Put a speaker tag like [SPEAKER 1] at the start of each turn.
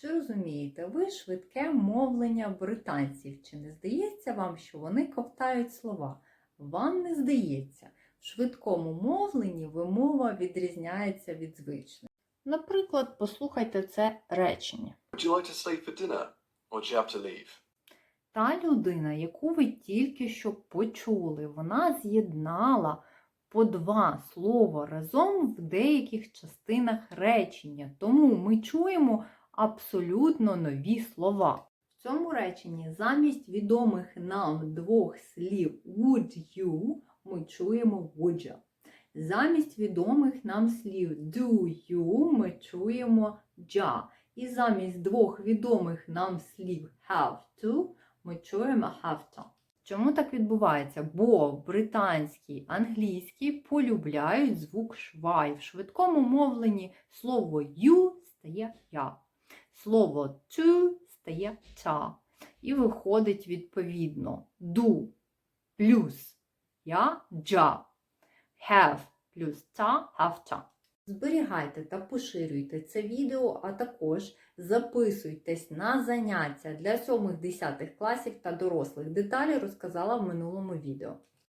[SPEAKER 1] Чи розумієте ви швидке мовлення британців? Чи не здається вам, що вони ковтають слова? Вам не здається. В швидкому мовленні вимова відрізняється від звичної. Наприклад, послухайте це речення.
[SPEAKER 2] Would you like to stay for dinner? Or do you have to leave?
[SPEAKER 1] Та людина, яку ви тільки що почули, вона з'єднала по два слова разом в деяких частинах речення. Тому ми чуємо абсолютно нові слова. В цьому реченні замість відомих нам двох слів would you ми чуємо would you. Замість відомих нам слів do you ми чуємо ja. І замість двох відомих нам слів have to ми чуємо have to. Чому так відбувається? Бо в британській, англійській полюбляють звук швай. В швидкому мовленні слово you стає я. Слово to стає та. І виходить відповідно do плюс я джа. Have плюс та have та. Зберігайте та поширюйте це відео, а також записуйтесь на заняття для 7-10 класів та дорослих. Деталі розказала в минулому відео.